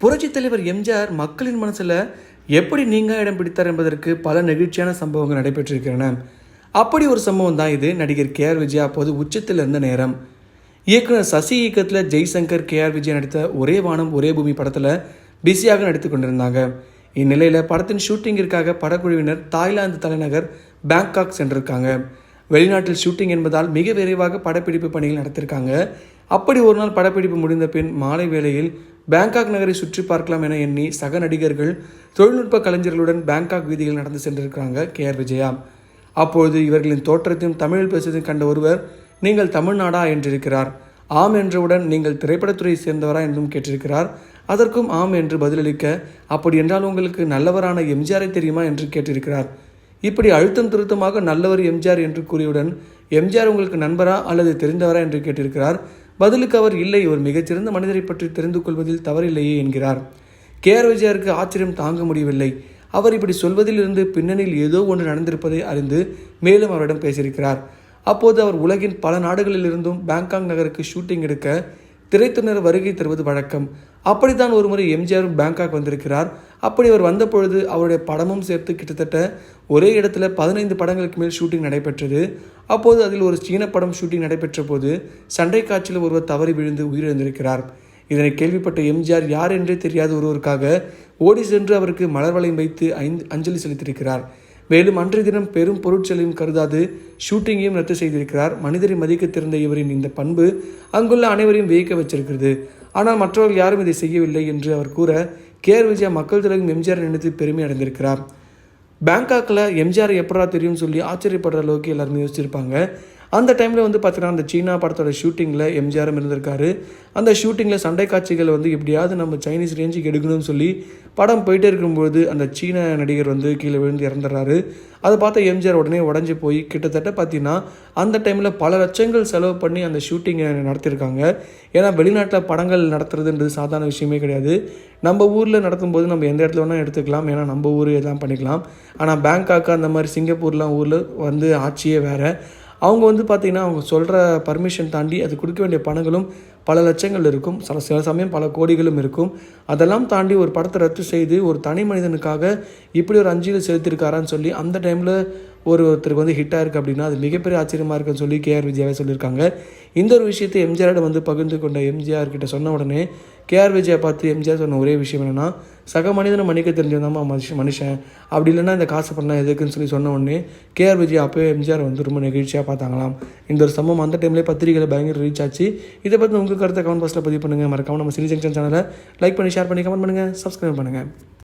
புரட்சித் தலைவர் எம்ஜிஆர் மக்களின் மனசில் எப்படி நீங்கள் இடம் பிடித்தார் என்பதற்கு பல நெகிழ்ச்சியான சம்பவங்கள் நடைபெற்றிருக்கின்றன. அப்படி ஒரு சம்பவம் தான் இது. நடிகர் கே ஆர் விஜய் அப்போது உச்சத்தில் இருந்த நேரம். இயக்குனர் சசி இயக்கத்தில் ஜெய்சங்கர் கே ஆர் விஜய் நடித்த ஒரே வானம் ஒரே பூமி படத்தில் பிஸியாக நடித்து கொண்டிருந்தாங்க. இந்நிலையில் படத்தின் ஷூட்டிங்கிற்காக படக்குழுவினர் தாய்லாந்து தலைநகர் பேங்காக் சென்றிருக்காங்க. வெளிநாட்டில் ஷூட்டிங் என்பதால் மிக விரைவாக படப்பிடிப்பு பணிகள் நடத்திருக்காங்க. அப்படி ஒரு நாள் படப்பிடிப்பு முடிந்த பின் மாலை வேளையில் பேங்காக் நகரை சுற்றி பார்க்கலாம் என எண்ணி சக நடிகர்கள் தொழில்நுட்ப கலைஞர்களுடன் பேங்காக் வீதியில் நடந்து சென்றிருக்கிறாங்க கே. ஆர். விஜயா. அப்பொழுது இவர்களின் தோற்றத்தையும் தமிழில் பேசுவதையும் கண்ட ஒருவர் நீங்கள் தமிழ்நாடா? என்றிருக்கிறார். ஆம் என்றவுடன் நீங்கள் திரைப்படத்துறையை சேர்ந்தவரா? என்றும் கேட்டிருக்கிறார். அதற்கும் ஆம் என்று பதிலளிக்க அப்படி என்றால் உங்களுக்கு நல்லவரான எம்ஜிஆரை தெரியுமா? என்று கேட்டிருக்கிறார். இப்படி அழுத்தம் திருத்தமாக நல்லவர் எம்ஜிஆர் என்று கூறியவுடன் எம்ஜிஆர் உங்களுக்கு நண்பரா அல்லது தெரிந்தவரா? என்று கேட்டிருக்கிறார். பதிலுக்கு அவர் இல்லை ஒரு மிகச்சிறந்த மனிதரை பற்றி தெரிந்து கொள்வதில் தவறில்லையே என்கிறார். கே. ஆர். விஜயாருக்கு ஆச்சரியம் தாங்க முடியவில்லை. அவர் இப்படி சொல்வதிலிருந்து பின்னணியில் ஏதோ ஒன்று நடந்திருப்பதை அறிந்து மேலும் அவரிடம் பேசியிருக்கிறார். அப்போது அவர் உலகின் பல நாடுகளிலிருந்தும் பேங்காக் நகருக்கு ஷூட்டிங் எடுக்க திரைத்துறையினர் வருகை தருவது வழக்கம். அப்படித்தான் ஒருமுறை எம்ஜிஆரும் பேங்காக் வந்திருக்கிறார். அப்படி அவர் வந்த பொழுது அவருடைய படமும் சேர்த்து கிட்டத்தட்ட ஒரே இடத்துல பதினைந்து படங்களுக்கு மேல் ஷூட்டிங் நடைபெற்றது. அப்போது அதில் ஒரு சீன படம் ஷூட்டிங் நடைபெற்ற போது சண்டை காட்சியில் ஒருவர் தவறி விழுந்து உயிரிழந்திருக்கிறார். இதனை கேள்விப்பட்ட எம்ஜிஆர் யார் என்றே தெரியாத ஒருவருக்காக ஓடி சென்று அவருக்கு மலர் வளையம் வைத்து ஐந்து அஞ்சலி செலுத்தியிருக்கிறார். மேலும் அன்றைய தினம் பெரும் பொருட்செலவையும் கருதாது ஷூட்டிங்கையும் ரத்து செய்திருக்கிறார். மனிதரை மதிக்க திறந்த இவரின் இந்த பண்பு அங்குள்ள அனைவரையும் வியக்க வச்சிருக்கிறது. ஆனால் மற்றவர்கள் யாரும் இதை செய்யவில்லை என்று அவர் கூற கேஆர் விஜயா மக்கள் திலகம் எம்ஜிஆர் நினைத்து பெருமை அடைந்திருக்கிறார். பேங்காக்கில் எம்ஜிஆர் எப்படா தெரியும்னு சொல்லி ஆச்சரியப்படுற அளவுக்கு எல்லாருமே யோசிச்சிருப்பாங்க. அந்த டைமில் வந்து பார்த்தீங்கன்னா அந்த சீனா படத்தோட ஷூட்டிங்கில் எம்ஜிஆரும் இருந்திருக்காரு. அந்த ஷூட்டிங்கில் சண்டை காட்சிகள் வந்து எப்படியாவது நம்ம சைனீஸ் ரேஞ்சுக்கு எடுக்கணும்னு சொல்லி படம் போயிட்டே இருக்கும்போது அந்த சீன நடிகர் வந்து கீழே விழுந்து இறந்துடுறாரு. அதை பார்த்த எம்ஜிஆர் உடனே உடஞ்சி போய் கிட்டத்தட்ட பார்த்தீங்கன்னா அந்த டைமில் பல லட்சங்கள் செலவு பண்ணி அந்த ஷூட்டிங்கை நடத்தியிருக்காங்க. ஏன்னா வெளிநாட்டில் படங்கள் நடத்துறதுன்றது சாதாரண விஷயமே கிடையாது. நம்ம ஊரில் நடத்தும்போது நம்ம எந்த இடத்துல வேணால் எடுத்துக்கலாம். ஏன்னா நம்ம ஊர் எல்லாம் பண்ணிக்கலாம். ஆனால் பேங்காக்கு அந்த மாதிரி சிங்கப்பூர்லாம் ஊரில் வந்து ஆட்சியே வேறு. அவங்க வந்து பார்த்திங்கன்னா அவங்க சொல்கிற பர்மிஷன் தாண்டி அது கொடுக்க வேண்டிய பணங்களும் பல லட்சங்கள் இருக்கும். சில சில சமயம் பல கோடிகளும் இருக்கும். அதெல்லாம் தாண்டி ஒரு படத்தை ரத்து செய்து ஒரு தனி மனிதனுக்காக இப்படி ஒரு அஞ்சியில் செலுத்திருக்காரான்னு சொல்லி அந்த டைமில் ஒரு ஒருத்தருக்கு வந்து ஹிட்டாக இருக்குது அப்படின்னா அது மிகப்பெரிய ஆச்சரியமாக இருக்குன்னு சொல்லி கேஆர் விஜயாவே சொல்லியிருக்காங்க. இந்த ஒரு விஷயத்தை எம்ஜிஆரோட வந்து பகிர்ந்து கொண்ட எம்ஜிஆர் கிட்ட சொன்ன உடனே கேஆர் விஜயா பார்த்து எம்ஜிஆர் சொன்ன ஒரே விஷயம் என்னென்னா சக மனிதனை மன்னிக்க தெரிஞ்சவந்தாம்மா மனுஷன் மனுஷன்? அப்படி இல்லைன்னா இந்த காசு பண்ணால் எதுக்குன்னு சொல்லி சொன்ன உடனே கேஆர் விஜய் அப்போயே எம்ஜிஆர் வந்து ரொம்ப நெகிழ்ச்சியாக பார்த்தாங்களாம். இந்த ஒரு சம்பவம் அந்த டைம்லேயே பத்திரிகையில் பயங்கர ரீச் ஆச்சு. இதை பற்றி உங்கள் கருத்தை கமெண்ட் பாக்ஸில் பதிவு பண்ணுங்கள் மறக்காமல் நம்ம சினி ஜங்ஷன் சேனலை லைக் பண்ணி ஷேர் பண்ணி கமெண்ட் பண்ணுங்கள் சப்ஸ்கிரைப் பண்ணுங்கள்